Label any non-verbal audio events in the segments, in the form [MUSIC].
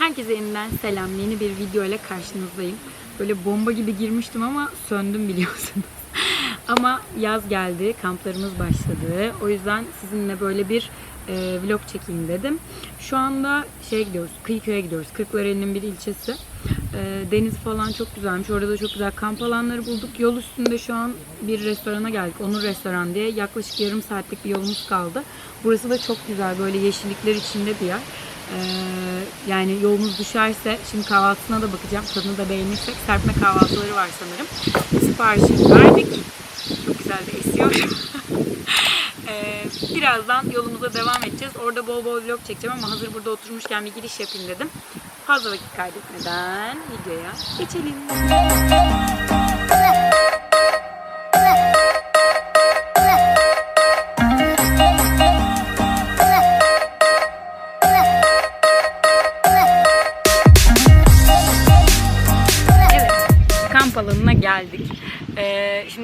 Herkese yeniden selam. Yeni bir video ile karşınızdayım. Böyle bomba gibi girmiştim ama söndüm biliyorsunuz. [LAUGHS] ama yaz geldi, kamplarımız başladı. O yüzden sizinle böyle bir e, vlog çekeyim dedim. Şu anda şeye gidiyoruz, Kıyıköy'e gidiyoruz. Kırklareli'nin bir ilçesi. E, deniz falan çok güzelmiş. Orada da çok güzel kamp alanları bulduk. Yol üstünde şu an bir restorana geldik. Onur Restoran diye. Yaklaşık yarım saatlik bir yolumuz kaldı. Burası da çok güzel. Böyle yeşillikler içinde bir yer. Ee, yani yolumuz düşerse şimdi kahvaltısına da bakacağım. Tadını da beğenirsek serpme kahvaltıları var sanırım. Siparişi verdik. Çok güzel de esiyor. [LAUGHS] Ee, birazdan yolumuza devam edeceğiz. Orada bol bol vlog çekeceğim ama hazır burada oturmuşken bir giriş yapayım dedim. Fazla vakit kaybetmeden videoya geçelim.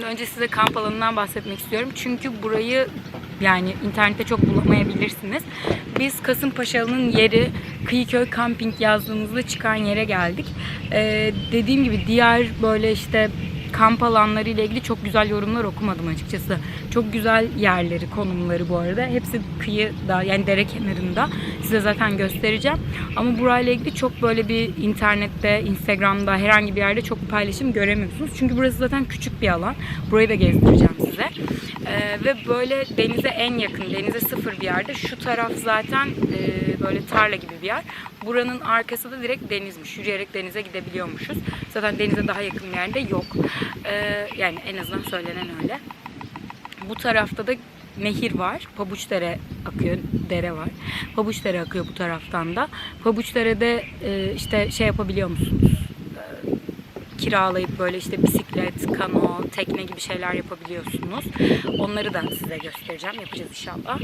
Önce size kamp alanından bahsetmek istiyorum. Çünkü burayı yani internette çok bulamayabilirsiniz. Biz Kasımpaşalı'nın yeri Kıyıköy Camping yazdığımızda çıkan yere geldik. Ee, dediğim gibi diğer böyle işte kamp alanları ile ilgili çok güzel yorumlar okumadım açıkçası. Çok güzel yerleri, konumları bu arada. Hepsi kıyıda yani dere kenarında. Size zaten göstereceğim. Ama burayla ilgili çok böyle bir internette, Instagram'da herhangi bir yerde çok bir paylaşım göremiyorsunuz. Çünkü burası zaten küçük bir alan. Burayı da gezdireceğim size. Ee, ve böyle denize en yakın, denize sıfır bir yerde. Şu taraf zaten e, böyle tarla gibi bir yer. Buranın arkası da direkt denizmiş. Yürüyerek denize gidebiliyormuşuz. Zaten denize daha yakın bir yerde yok. Ee, yani en azından söylenen öyle. Bu tarafta da nehir var. Pabuçdere akıyor, dere var. Pabuçdere akıyor bu taraftan da. Pabuçdere'de e, işte şey yapabiliyor musunuz? Kiralayıp böyle işte bisiklet, kano, tekne gibi şeyler yapabiliyorsunuz. Onları da size göstereceğim. Yapacağız inşallah.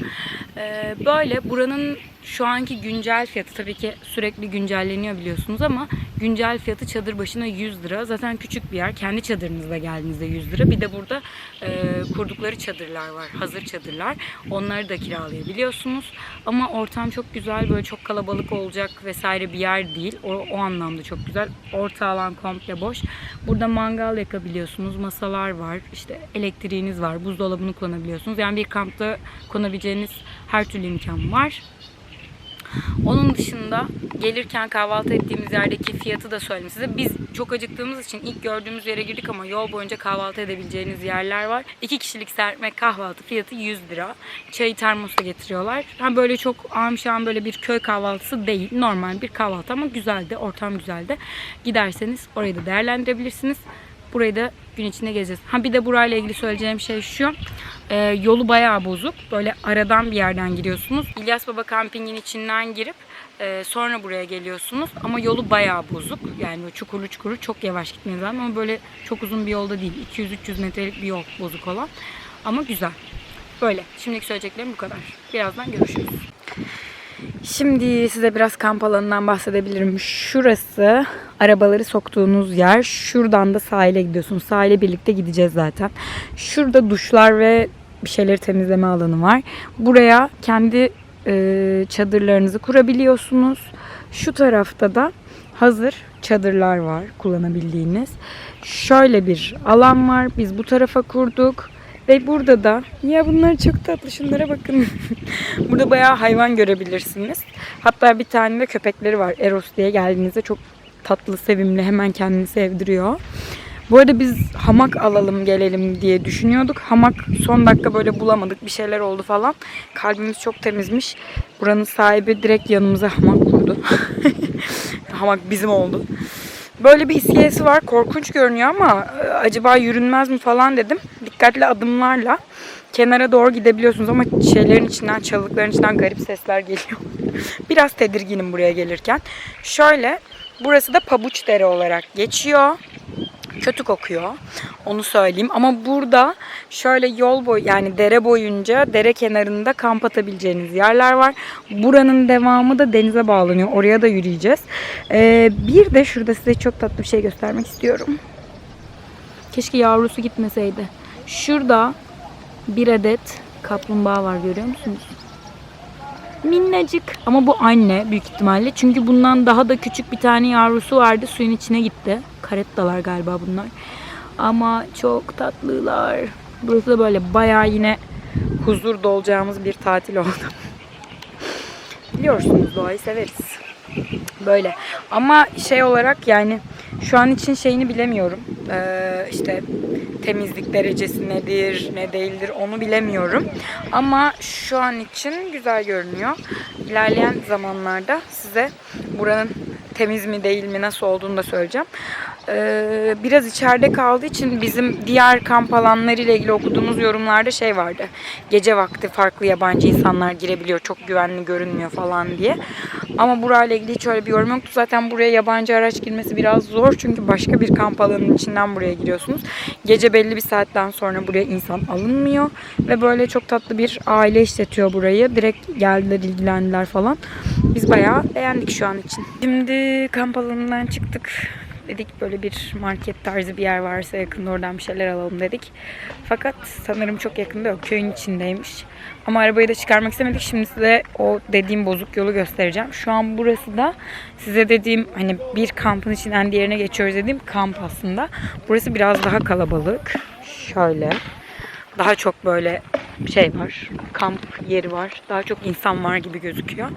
Ee, böyle buranın şu anki güncel fiyatı tabii ki sürekli güncelleniyor biliyorsunuz ama güncel fiyatı çadır başına 100 lira. Zaten küçük bir yer. Kendi çadırınızla geldiğinizde 100 lira. Bir de burada e, kurdukları çadırlar var. Hazır çadırlar. Onları da kiralayabiliyorsunuz. Ama ortam çok güzel. Böyle çok kalabalık olacak vesaire bir yer değil. O, o anlamda çok güzel. Orta alan komple boş. Burada mangal yakabiliyorsunuz. Masalar var. İşte elektriğiniz var. Buzdolabını kullanabiliyorsunuz. Yani bir kampta konabileceğiniz her türlü imkan var. Onun dışında gelirken kahvaltı ettiğimiz yerdeki fiyatı da söyleyeyim size. Biz çok acıktığımız için ilk gördüğümüz yere girdik ama yol boyunca kahvaltı edebileceğiniz yerler var. İki kişilik serpme kahvaltı fiyatı 100 lira. Çayı termosa getiriyorlar. Ha böyle çok amşan böyle bir köy kahvaltısı değil. Normal bir kahvaltı ama güzeldi. Ortam güzeldi. Giderseniz orayı da değerlendirebilirsiniz. Burayı da gün içinde gezeceğiz. Ha bir de burayla ilgili söyleyeceğim şey şu. Ee, yolu bayağı bozuk. Böyle aradan bir yerden giriyorsunuz. İlyas Baba kampingin içinden girip e, sonra buraya geliyorsunuz. Ama yolu bayağı bozuk. Yani çukurlu çukurlu çok yavaş gitmeniz lazım. Ama böyle çok uzun bir yolda değil. 200-300 metrelik bir yol bozuk olan. Ama güzel. Böyle. Şimdilik söyleyeceklerim bu kadar. Birazdan görüşürüz. Şimdi size biraz kamp alanından bahsedebilirim. Şurası arabaları soktuğunuz yer. Şuradan da sahile gidiyorsunuz. Sahile birlikte gideceğiz zaten. Şurada duşlar ve bir şeyleri temizleme alanı var. Buraya kendi e, çadırlarınızı kurabiliyorsunuz. Şu tarafta da hazır çadırlar var kullanabildiğiniz. Şöyle bir alan var. Biz bu tarafa kurduk. Ve burada da ya bunlar çok tatlı şunlara bakın. [LAUGHS] burada bayağı hayvan görebilirsiniz. Hatta bir tane de köpekleri var. Eros diye geldiğinizde çok tatlı, sevimli. Hemen kendini sevdiriyor. Bu arada biz hamak alalım gelelim diye düşünüyorduk. Hamak son dakika böyle bulamadık. Bir şeyler oldu falan. Kalbimiz çok temizmiş. Buranın sahibi direkt yanımıza hamak kurdu. [LAUGHS] hamak bizim oldu. Böyle bir iskelesi var. Korkunç görünüyor ama acaba yürünmez mi falan dedim. Dikkatli adımlarla kenara doğru gidebiliyorsunuz ama şeylerin içinden, çalılıkların içinden garip sesler geliyor. [LAUGHS] Biraz tedirginim buraya gelirken. Şöyle, burası da Pabuçdere olarak geçiyor. Kötü kokuyor. Onu söyleyeyim. Ama burada şöyle yol boy yani dere boyunca dere kenarında kamp atabileceğiniz yerler var. Buranın devamı da denize bağlanıyor. Oraya da yürüyeceğiz. Ee, bir de şurada size çok tatlı bir şey göstermek istiyorum. Keşke yavrusu gitmeseydi. Şurada bir adet kaplumbağa var görüyor musunuz? Minnacık. Ama bu anne büyük ihtimalle. Çünkü bundan daha da küçük bir tane yavrusu vardı. Suyun içine gitti. Karettalar galiba bunlar. Ama çok tatlılar. Burası da böyle bayağı yine huzur dolacağımız bir tatil oldu. Biliyorsunuz doğayı severiz. Böyle. Ama şey olarak yani şu an için şeyini bilemiyorum. Ee, işte temizlik derecesi nedir, ne değildir onu bilemiyorum. Ama şu an için güzel görünüyor. İlerleyen zamanlarda size buranın temiz mi değil mi nasıl olduğunu da söyleyeceğim. Ee, biraz içeride kaldığı için bizim diğer kamp alanları ile ilgili okuduğumuz yorumlarda şey vardı. Gece vakti farklı yabancı insanlar girebiliyor, çok güvenli görünmüyor falan diye. Ama burayla ilgili hiç öyle bir yorum yoktu. Zaten buraya yabancı araç girmesi biraz zor çünkü başka bir kamp alanının içinden buraya giriyorsunuz. Gece belli bir saatten sonra buraya insan alınmıyor ve böyle çok tatlı bir aile işletiyor burayı. Direkt geldiler, ilgilendiler falan. Biz bayağı beğendik şu an için. Şimdi kamp alanından çıktık. Dedik böyle bir market tarzı bir yer varsa yakında oradan bir şeyler alalım dedik. Fakat sanırım çok yakında yok. Köyün içindeymiş. Ama arabayı da çıkarmak istemedik. Şimdi size o dediğim bozuk yolu göstereceğim. Şu an burası da size dediğim hani bir kampın içinden diğerine geçiyoruz dediğim kamp aslında. Burası biraz daha kalabalık. Şöyle. Daha çok böyle şey var. Kamp yeri var. Daha çok insan var gibi gözüküyor.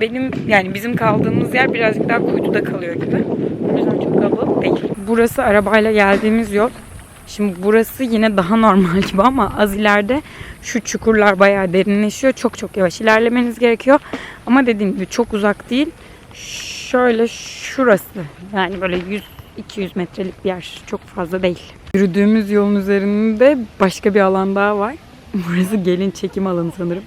Benim yani bizim kaldığımız yer birazcık daha kuytuda kalıyor gibi. O yüzden çok kalabalık değil. Burası arabayla geldiğimiz yol. Şimdi burası yine daha normal [LAUGHS] gibi ama az ileride şu çukurlar bayağı derinleşiyor. Çok çok yavaş ilerlemeniz gerekiyor. Ama dediğim gibi çok uzak değil. Şöyle şurası. Yani böyle 100-200 metrelik bir yer. Çok fazla değil. Yürüdüğümüz yolun üzerinde başka bir alan daha var. [LAUGHS] Burası gelin çekim alanı sanırım.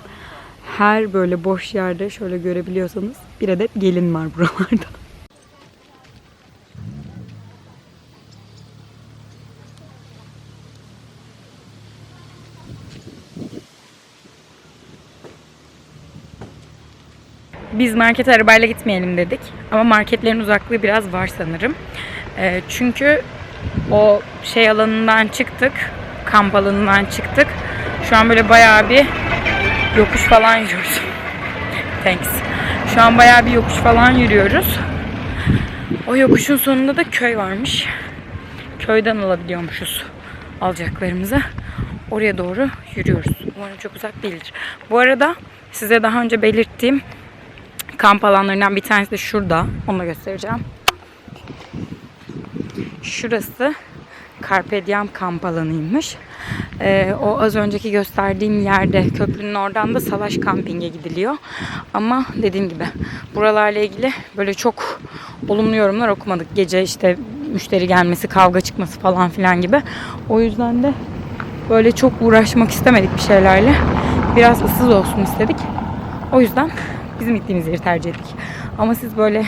Her böyle boş yerde şöyle görebiliyorsanız bir adet gelin var buralarda. [LAUGHS] Biz market arabayla gitmeyelim dedik. Ama marketlerin uzaklığı biraz var sanırım. Ee, çünkü o şey alanından çıktık. Kamp alanından çıktık. Şu an böyle bayağı bir yokuş falan yürüyoruz. Thanks. Şu an bayağı bir yokuş falan yürüyoruz. O yokuşun sonunda da köy varmış. Köyden alabiliyormuşuz alacaklarımızı. Oraya doğru yürüyoruz. Umarım çok uzak değildir. Bu arada size daha önce belirttiğim kamp alanlarından bir tanesi de şurada. Onu da göstereceğim. Şurası Carpe Diem kamp alanıymış. Ee, o az önceki gösterdiğim yerde köprünün oradan da Salaş Kamping'e gidiliyor. Ama dediğim gibi buralarla ilgili böyle çok olumlu yorumlar okumadık. Gece işte müşteri gelmesi, kavga çıkması falan filan gibi. O yüzden de böyle çok uğraşmak istemedik bir şeylerle. Biraz ıssız olsun istedik. O yüzden bizim gittiğimiz yeri tercih ettik. Ama siz böyle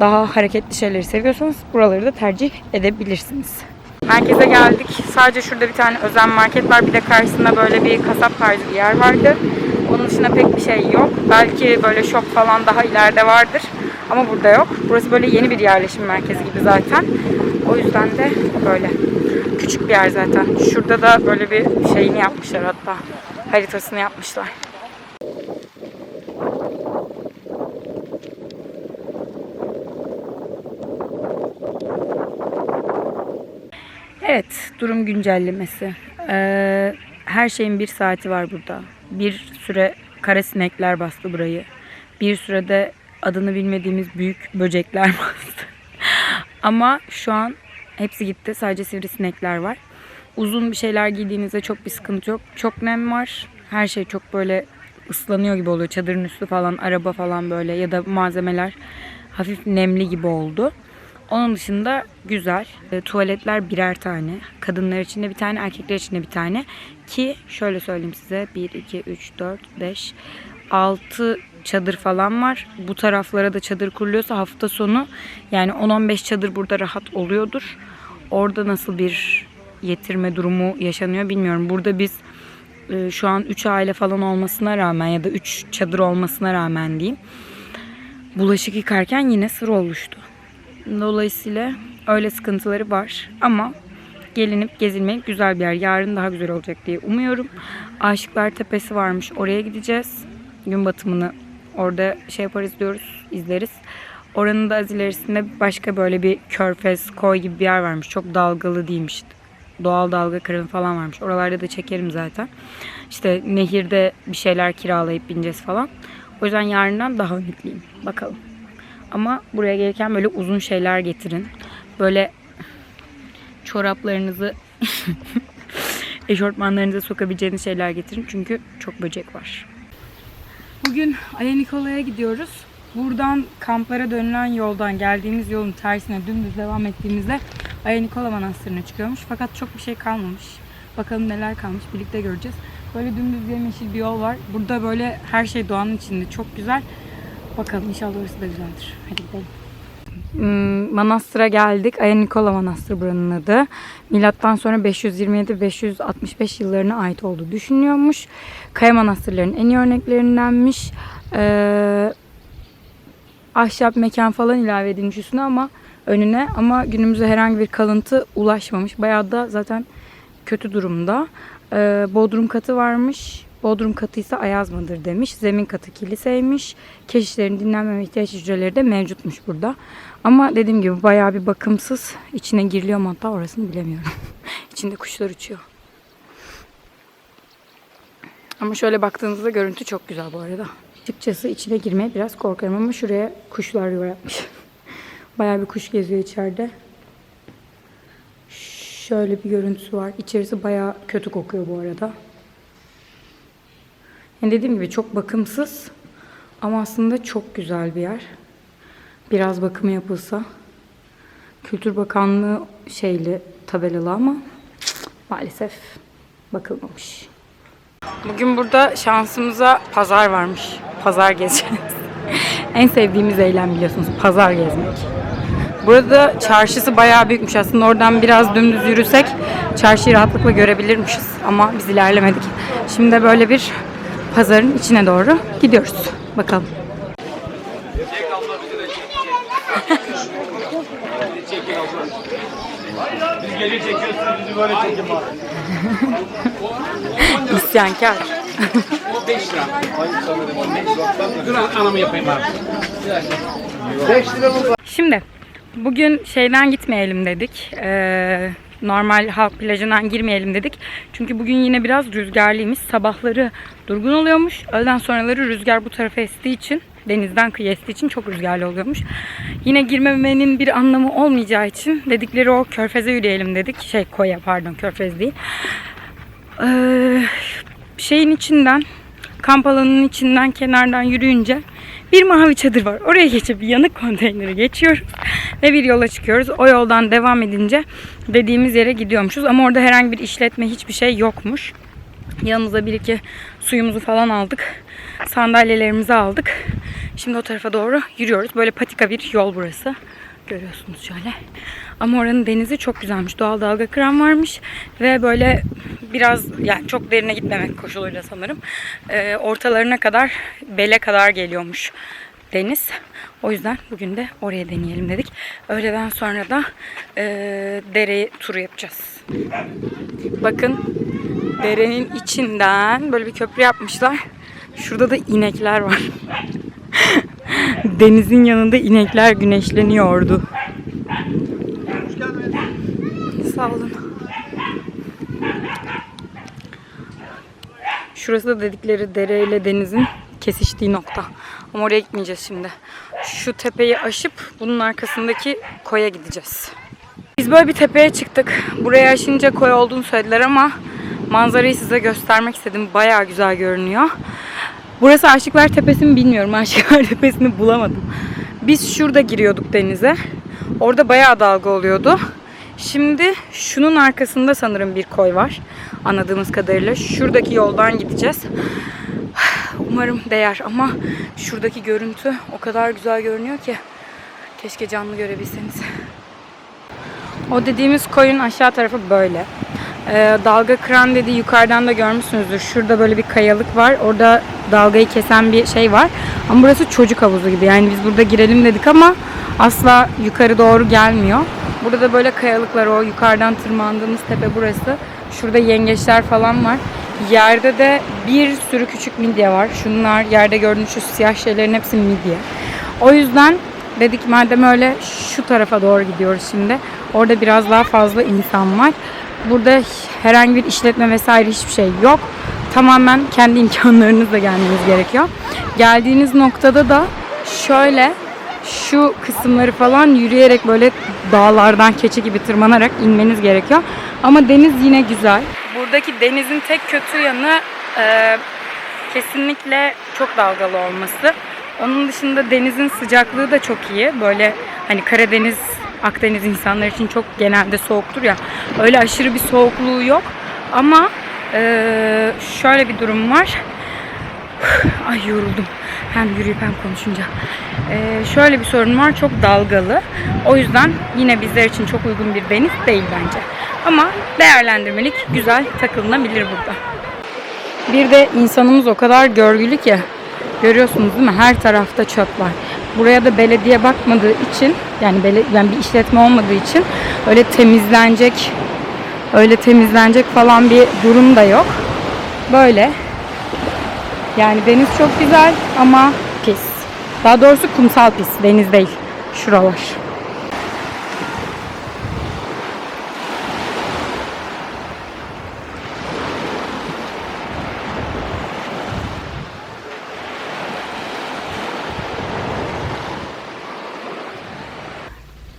daha hareketli şeyleri seviyorsanız buraları da tercih edebilirsiniz. Merkeze geldik. Sadece şurada bir tane özen market var. Bir de karşısında böyle bir kasap tarzı bir yer vardı. Onun dışında pek bir şey yok. Belki böyle shop falan daha ileride vardır. Ama burada yok. Burası böyle yeni bir yerleşim merkezi gibi zaten. O yüzden de böyle küçük bir yer zaten. Şurada da böyle bir şeyini yapmışlar hatta. Haritasını yapmışlar. Evet, durum güncellemesi. Ee, her şeyin bir saati var burada. Bir süre kara sinekler bastı burayı. Bir sürede adını bilmediğimiz büyük böcekler [LAUGHS] bastı. Ama şu an hepsi gitti. Sadece sivrisinekler var. Uzun bir şeyler giydiğinizde çok bir sıkıntı yok. Çok nem var. Her şey çok böyle ıslanıyor gibi oluyor. Çadırın üstü falan, araba falan böyle ya da malzemeler hafif nemli gibi oldu. Onun dışında güzel. E, tuvaletler birer tane. Kadınlar için de bir tane, erkekler için de bir tane. Ki şöyle söyleyeyim size. 1, 2, 3, 4, 5, 6 çadır falan var. Bu taraflara da çadır kuruluyorsa hafta sonu yani 10-15 çadır burada rahat oluyordur. Orada nasıl bir yetirme durumu yaşanıyor bilmiyorum. Burada biz e, şu an 3 aile falan olmasına rağmen ya da 3 çadır olmasına rağmen diyeyim. Bulaşık yıkarken yine sıra oluştu. Dolayısıyla öyle sıkıntıları var. Ama gelinip gezilmek güzel bir yer. Yarın daha güzel olacak diye umuyorum. Aşıklar Tepesi varmış. Oraya gideceğiz. gün batımını orada şey yaparız diyoruz, izleriz. Oranın da az ilerisinde başka böyle bir körfez, koy gibi bir yer varmış. Çok dalgalı değilmiş. Doğal dalga kırın falan varmış. Oralarda da çekerim zaten. İşte nehirde bir şeyler kiralayıp bineceğiz falan. O yüzden yarından daha ümitliyim. Bakalım. Ama buraya gelirken böyle uzun şeyler getirin. Böyle çoraplarınızı [LAUGHS] eşortmanlarınıza sokabileceğiniz şeyler getirin. Çünkü çok böcek var. Bugün Aya gidiyoruz. Buradan kamplara dönülen yoldan geldiğimiz yolun tersine dümdüz devam ettiğimizde Aya Nikola Manastırı'na çıkıyormuş. Fakat çok bir şey kalmamış. Bakalım neler kalmış birlikte göreceğiz. Böyle dümdüz yemyeşil bir yol var. Burada böyle her şey doğanın içinde. Çok güzel. Bakalım inşallah orası da güzeldir. Hadi gidelim. Hmm, Manastır'a geldik. Aya Nikola Manastırı buranın adı. Milattan sonra 527-565 yıllarına ait olduğu düşünülüyormuş. Kaya manastırlarının en iyi örneklerindenmiş. Ee, ahşap mekan falan ilave edilmiş üstüne ama önüne ama günümüze herhangi bir kalıntı ulaşmamış. Bayağı da zaten kötü durumda. Ee, bodrum katı varmış. Bodrum katı ise ayaz mıdır demiş. Zemin katı kiliseymiş. Keşişlerin dinlenmeme ihtiyaç hücreleri de mevcutmuş burada. Ama dediğim gibi bayağı bir bakımsız. İçine giriliyor mu hatta orasını bilemiyorum. [LAUGHS] İçinde kuşlar uçuyor. Ama şöyle baktığınızda görüntü çok güzel bu arada. Açıkçası içine girmeye biraz korkarım ama şuraya kuşlar yuva yapmış. [LAUGHS] Bayağı bir kuş geziyor içeride. Şöyle bir görüntüsü var. İçerisi bayağı kötü kokuyor bu arada. Yani dediğim gibi çok bakımsız ama aslında çok güzel bir yer. Biraz bakımı yapılsa. Kültür Bakanlığı şeyli tabelalı ama maalesef bakılmamış. Bugün burada şansımıza pazar varmış. Pazar gezeceğiz. [LAUGHS] en sevdiğimiz eylem biliyorsunuz pazar gezmek. Burada çarşısı bayağı büyükmüş aslında. Oradan biraz dümdüz yürüsek çarşıyı rahatlıkla görebilirmişiz. Ama biz ilerlemedik. Şimdi böyle bir pazarın içine doğru gidiyoruz. Bakalım. Biz gece çekiyorsunuz bizi böyle çekin bari. İsyankar. 5 lira. Dur anamı yapayım abi. 5 lira bu. Şimdi bugün şeyden gitmeyelim dedik. Ee, normal halk plajından girmeyelim dedik. Çünkü bugün yine biraz rüzgarlıymış. Sabahları durgun oluyormuş. Öğleden sonraları rüzgar bu tarafa estiği için denizden kıyı estiği için çok rüzgarlı oluyormuş. Yine girmemenin bir anlamı olmayacağı için dedikleri o körfeze yürüyelim dedik. Şey koya pardon körfez değil. Ee, şeyin içinden kamp alanının içinden kenardan yürüyünce bir mavi çadır var. Oraya geçip yanık konteyneri geçiyoruz ve bir yola çıkıyoruz. O yoldan devam edince dediğimiz yere gidiyormuşuz. Ama orada herhangi bir işletme hiçbir şey yokmuş. Yanımıza bir iki suyumuzu falan aldık. Sandalyelerimizi aldık. Şimdi o tarafa doğru yürüyoruz. Böyle patika bir yol burası. Görüyorsunuz şöyle. Ama oranın denizi çok güzelmiş. Doğal dalga kıran varmış. Ve böyle biraz yani çok derine gitmemek koşuluyla sanırım. Ee, ortalarına kadar bele kadar geliyormuş deniz. O yüzden bugün de oraya deneyelim dedik. Öğleden sonra da e, dere turu yapacağız. Bakın derenin içinden böyle bir köprü yapmışlar. Şurada da inekler var. [LAUGHS] Denizin yanında inekler güneşleniyordu. Şurası da dedikleri dere ile denizin kesiştiği nokta. Ama oraya gitmeyeceğiz şimdi. Şu tepeyi aşıp bunun arkasındaki koya gideceğiz. Biz böyle bir tepeye çıktık. Buraya aşınca koy olduğunu söylediler ama manzarayı size göstermek istedim. Bayağı güzel görünüyor. Burası Aşıklar Tepesi mi bilmiyorum. [LAUGHS] Aşıklar Tepesi'ni bulamadım. Biz şurada giriyorduk denize. Orada bayağı dalga oluyordu. Şimdi şunun arkasında sanırım bir koy var. Anladığımız kadarıyla. Şuradaki yoldan gideceğiz. [SIGHS] Umarım değer ama şuradaki görüntü o kadar güzel görünüyor ki. Keşke canlı görebilseniz. O dediğimiz koyun aşağı tarafı böyle. Ee, dalga kıran dediği yukarıdan da görmüşsünüzdür. Şurada böyle bir kayalık var. Orada dalgayı kesen bir şey var. Ama burası çocuk havuzu gibi. Yani biz burada girelim dedik ama asla yukarı doğru gelmiyor. Burada da böyle kayalıklar o yukarıdan tırmandığımız tepe burası. Şurada yengeçler falan var. Yerde de bir sürü küçük midye var. Şunlar yerde gördüğünüz şu siyah şeylerin hepsi midye. O yüzden dedik madem öyle şu tarafa doğru gidiyoruz şimdi. Orada biraz daha fazla insan var. Burada herhangi bir işletme vesaire hiçbir şey yok. Tamamen kendi [LAUGHS] imkanlarınızla gelmeniz gerekiyor. Geldiğiniz noktada da şöyle şu kısımları falan yürüyerek böyle dağlardan keçi gibi tırmanarak inmeniz gerekiyor. Ama deniz yine güzel. Buradaki denizin tek kötü yanı e, kesinlikle çok dalgalı olması. Onun dışında denizin sıcaklığı da çok iyi. Böyle hani Karadeniz, Akdeniz insanlar için çok genelde soğuktur ya. Öyle aşırı bir soğukluğu yok. Ama e, şöyle bir durum var. [SIGHS] Ay yoruldum. Hem yürüyüp hem konuşunca. Ee, şöyle bir sorun var. Çok dalgalı. O yüzden yine bizler için çok uygun bir deniz değil bence. Ama değerlendirmelik güzel takılınabilir burada. Bir de insanımız o kadar görgülü ki. Görüyorsunuz değil mi? Her tarafta çöp var. Buraya da belediye bakmadığı için yani, bele, yani bir işletme olmadığı için öyle temizlenecek öyle temizlenecek falan bir durum da yok. Böyle yani deniz çok güzel ama pis. Daha doğrusu kumsal pis, deniz değil. Şuralar.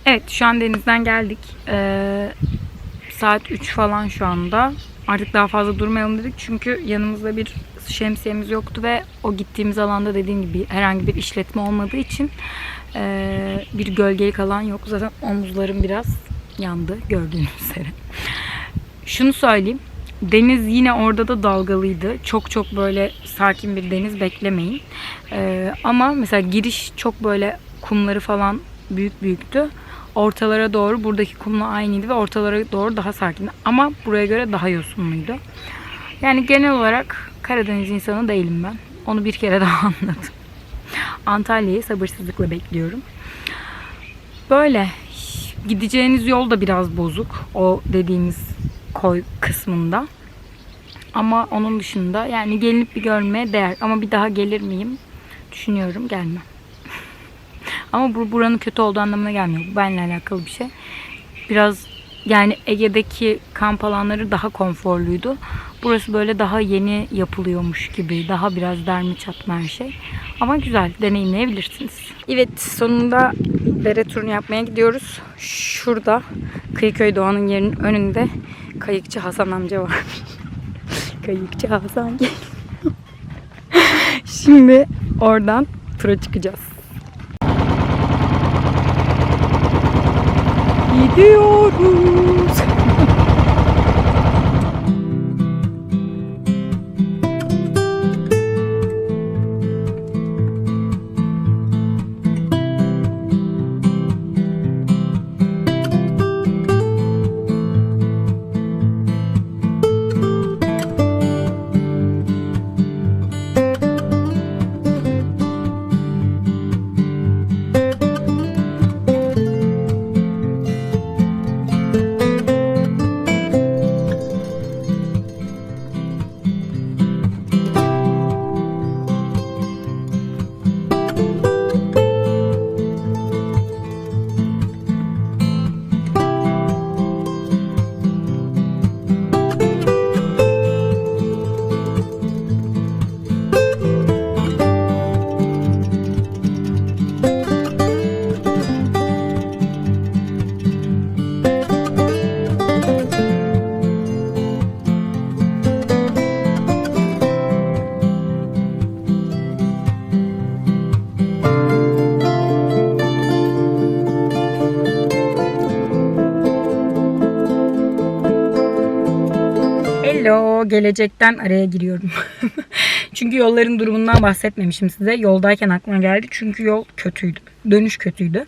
Evet şu an denizden geldik. Ee, saat 3 falan şu anda. Artık daha fazla durmayalım dedik. Çünkü yanımızda bir şemsiyemiz yoktu ve o gittiğimiz alanda dediğim gibi herhangi bir işletme olmadığı için eee, bir gölgelik alan yok. Zaten omuzlarım biraz yandı gördüğünüz üzere. Şunu söyleyeyim. Deniz yine orada da dalgalıydı. Çok çok böyle sakin bir deniz beklemeyin. Eee, ama mesela giriş çok böyle kumları falan büyük büyüktü. Ortalara doğru buradaki kumla aynıydı ve ortalara doğru daha sakindi. Ama buraya göre daha yosunluydu. Yani genel olarak Karadeniz insanı değilim ben. Onu bir kere daha [LAUGHS] anladım. Antalya'yı sabırsızlıkla bekliyorum. Böyle gideceğiniz yol da biraz bozuk. O dediğimiz koy kısmında. Ama onun dışında yani gelinip bir görmeye değer. Ama bir daha gelir miyim? Düşünüyorum gelmem. [LAUGHS] Ama bu buranın kötü olduğu anlamına gelmiyor. Bu benimle alakalı bir şey. Biraz yani Ege'deki kamp alanları daha konforluydu. Burası böyle daha yeni yapılıyormuş gibi. Daha biraz dermi çatma her şey. Ama güzel. Deneyimleyebilirsiniz. Evet sonunda dere turunu yapmaya gidiyoruz. Şurada Kıyıköy Doğan'ın yerinin önünde Kayıkçı Hasan amca var. [LAUGHS] Kayıkçı Hasan. [LAUGHS] Şimdi oradan tura çıkacağız. Gidiyoruz. Hello, gelecekten araya giriyorum. [LAUGHS] [LAUGHS] Çünkü yolların durumundan bahsetmemişim size. Yoldayken aklıma geldi. Çünkü yol kötüydü. Dönüş kötüydü.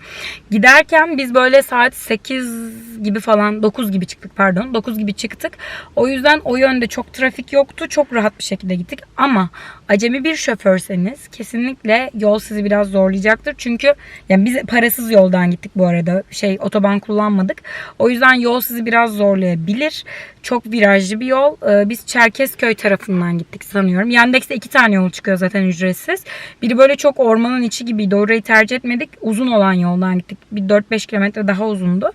Giderken biz böyle saat 8 gibi falan 9 gibi çıktık pardon. 9 gibi çıktık. O yüzden o yönde çok trafik yoktu. Çok rahat bir şekilde gittik. Ama acemi bir şoförseniz kesinlikle yol sizi biraz zorlayacaktır. Çünkü yani biz parasız yoldan gittik bu arada. Şey otoban kullanmadık. O yüzden yol sizi biraz zorlayabilir. Çok virajlı bir yol. Ee, Biz Çerkezköy tarafından gittik sanıyorum. Yandex'te iki tane yol çıkıyor zaten ücretsiz. Biri böyle çok ormanın içi gibiydi. Orayı tercih etmedik. Uzun olan yoldan gittik. Bir 4-5 kilometre daha uzundu.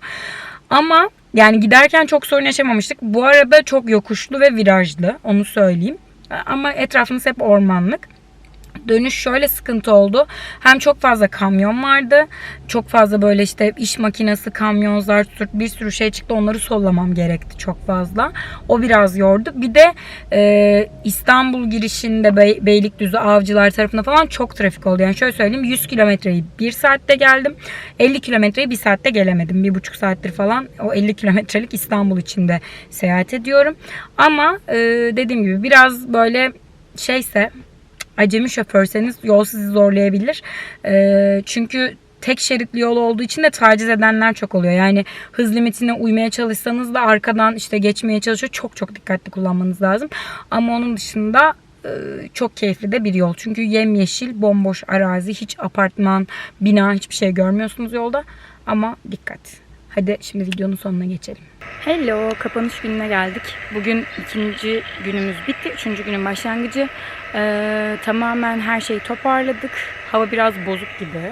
Ama yani giderken çok sorun yaşamamıştık. Bu arada çok yokuşlu ve virajlı. Onu söyleyeyim. Ama etrafımız hep ormanlık. Dönüş şöyle sıkıntı oldu. Hem çok fazla kamyon vardı. Çok fazla böyle işte iş makinesi, kamyonlar, bir sürü şey çıktı. Onları sollamam gerekti çok fazla. O biraz yordu. Bir de e, İstanbul girişinde Bey, Beylikdüzü, Avcılar tarafında falan çok trafik oldu. Yani şöyle söyleyeyim 100 kilometreyi 1 saatte geldim. 50 kilometreyi 1 saatte gelemedim. 1,5 saattir falan o 50 kilometrelik İstanbul içinde seyahat ediyorum. Ama e, dediğim gibi biraz böyle şeyse acemi şoförseniz yol sizi zorlayabilir. Ee, çünkü tek şeritli yol olduğu için de taciz edenler çok oluyor. Yani hız limitine uymaya çalışsanız da arkadan işte geçmeye çalışıyor. Çok çok dikkatli kullanmanız lazım. Ama onun dışında e, çok keyifli de bir yol. Çünkü yemyeşil, bomboş arazi, hiç apartman, bina, hiçbir şey görmüyorsunuz yolda. Ama dikkat. Hadi şimdi videonun sonuna geçelim. Hello, kapanış gününe geldik. Bugün ikinci günümüz bitti. Üçüncü günün başlangıcı. Ee, tamamen her şeyi toparladık. Hava biraz bozuk gibi.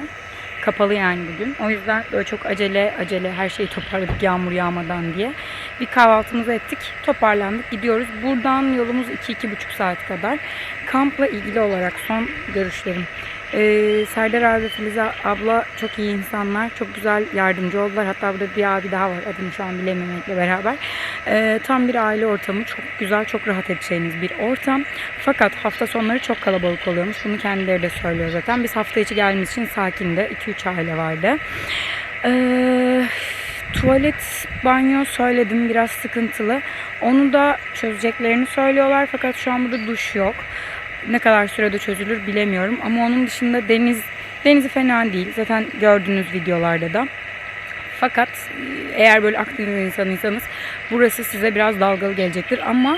Kapalı yani bugün. O yüzden böyle çok acele acele her şeyi toparladık yağmur yağmadan diye. Bir kahvaltımızı ettik. Toparlandık. Gidiyoruz. Buradan yolumuz 2-2,5 saat kadar. Kampla ilgili olarak son görüşlerim. Ee, Serdar abi ve abla çok iyi insanlar. Çok güzel yardımcı oldular. Hatta burada bir abi daha var. Adını şu an bilememekle beraber. Ee, tam bir aile ortamı. Çok güzel, çok rahat edeceğiniz bir ortam. Fakat hafta sonları çok kalabalık oluyormuş. Bunu kendileri de söylüyor zaten. Biz hafta içi geldiğimiz için sakinde. 2-3 aile vardı. Ee, tuvalet, banyo söyledim. Biraz sıkıntılı. Onu da çözeceklerini söylüyorlar. Fakat şu an burada duş yok. Ne kadar sürede çözülür bilemiyorum. Ama onun dışında deniz denizi fena değil. Zaten gördüğünüz videolarda da. Fakat eğer böyle Akdeniz insanıysanız burası size biraz dalgalı gelecektir. Ama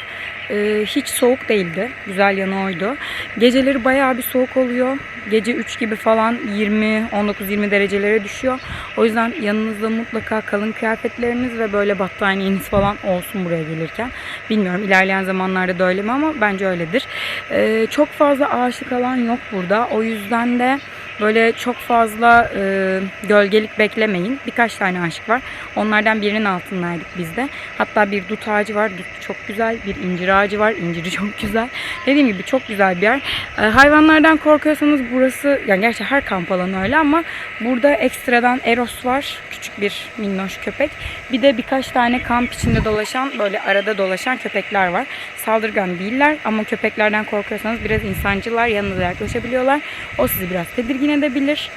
e, hiç soğuk değildi. Güzel yanı oydu. Geceleri bayağı bir soğuk oluyor. Gece 3 gibi falan 20, 19-20 derecelere düşüyor. O yüzden yanınızda mutlaka kalın kıyafetleriniz ve böyle battaniyeniz falan olsun buraya gelirken. Bilmiyorum ilerleyen zamanlarda da öyle mi ama bence öyledir. E, çok fazla ağaçlık alan yok burada. O yüzden de Böyle çok fazla e, gölgelik beklemeyin. Birkaç tane ağaçlık var. Onlardan birinin altındaydık biz de. Hatta bir dut ağacı var. Dut çok güzel. Bir incir ağacı var. İnciri [LAUGHS] çok güzel. Dediğim gibi çok güzel bir yer. E, hayvanlardan korkuyorsanız burası, yani gerçi her kamp alanı öyle ama burada ekstradan Eros var. Küçük bir minnoş köpek. Bir de birkaç tane kamp içinde dolaşan, böyle arada dolaşan köpekler var. Saldırgan değiller ama köpeklerden korkuyorsanız biraz insancılar. Yanınıza yaklaşabiliyorlar. O sizi biraz tedirgin edebilir.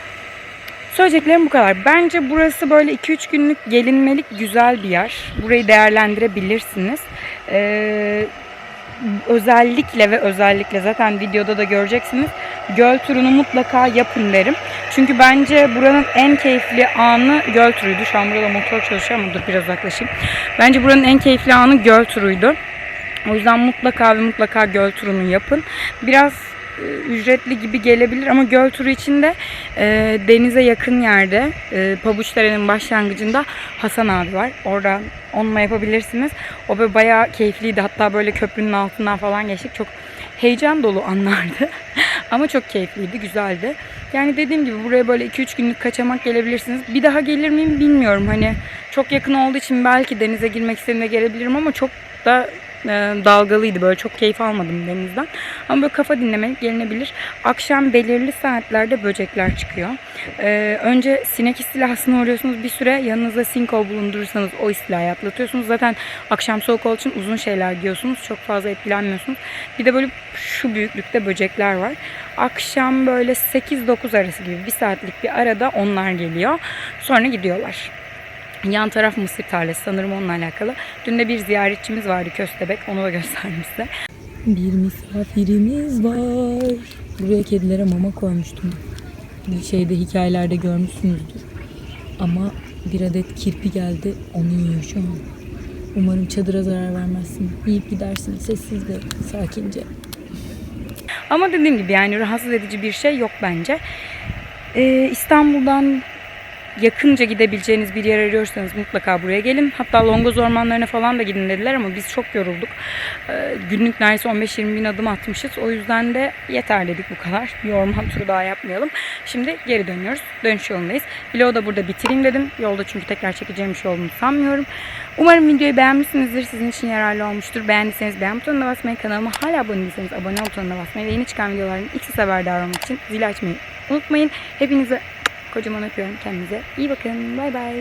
Söyleyeceklerim bu kadar. Bence burası böyle 2-3 günlük gelinmelik güzel bir yer. Burayı değerlendirebilirsiniz. Ee, özellikle ve özellikle zaten videoda da göreceksiniz. Göl turunu mutlaka yapın derim. Çünkü bence buranın en keyifli anı göl turuydu. Şu an burada motor çalışıyor ama dur biraz uzaklaşayım. Bence buranın en keyifli anı göl turuydu. O yüzden mutlaka ve mutlaka göl turunu yapın. Biraz ücretli gibi gelebilir ama göl turu için de e, denize yakın yerde e, Pabuçdere'nin başlangıcında Hasan abi var. Oradan onunla yapabilirsiniz. O böyle bayağı keyifliydi. Hatta böyle köprünün altından falan geçtik. Çok heyecan dolu anlardı. [LAUGHS] ama çok keyifliydi, güzeldi. Yani dediğim gibi buraya böyle 2-3 günlük kaçamak gelebilirsiniz. Bir daha gelir miyim bilmiyorum. Hani çok yakın olduğu için belki denize girmek istediğimde gelebilirim ama çok da e, dalgalıydı. Böyle çok keyif almadım denizden. Ama böyle kafa dinlemek gelinebilir. Akşam belirli saatlerde böcekler çıkıyor. E, önce sinek istilasına uğruyorsunuz. Bir süre yanınızda sinko bulundurursanız o istilayı atlatıyorsunuz. Zaten akşam soğuk olduğu için uzun şeyler giyiyorsunuz. Çok fazla etkilenmiyorsunuz. Bir de böyle şu büyüklükte böcekler var. Akşam böyle 8-9 arası gibi bir saatlik bir arada onlar geliyor. Sonra gidiyorlar. Yan taraf mısır tarlası sanırım onunla alakalı. Dün de bir ziyaretçimiz vardı köstebek. Onu da gösterdim size. Bir misafirimiz var. Buraya kedilere mama koymuştum. Bir şeyde hikayelerde görmüşsünüzdür. Ama bir adet kirpi geldi. Onu yiyor şu an. Umarım çadıra zarar vermezsin. Yiyip gidersin sessiz ve sakince. Ama dediğim gibi yani rahatsız edici bir şey yok bence. Ee, İstanbul'dan yakınca gidebileceğiniz bir yer arıyorsanız mutlaka buraya gelin. Hatta Longoz ormanlarına falan da gidin dediler ama biz çok yorulduk. Ee, günlük neredeyse 15-20 bin adım atmışız. O yüzden de yeter dedik bu kadar. Bir orman turu daha yapmayalım. Şimdi geri dönüyoruz. Dönüş yolundayız. Vlogu da burada bitireyim dedim. Yolda çünkü tekrar çekeceğim bir şey olduğunu sanmıyorum. Umarım videoyu beğenmişsinizdir. Sizin için yararlı olmuştur. Beğendiyseniz beğen butonuna basmayı, kanalıma hala abone değilseniz abone ol butonuna basmayı ve yeni çıkan videoların ilk size haberdar olmak için zil açmayı unutmayın. Hepinize kocaman öpüyorum. Kendinize iyi bakın. Bay bay.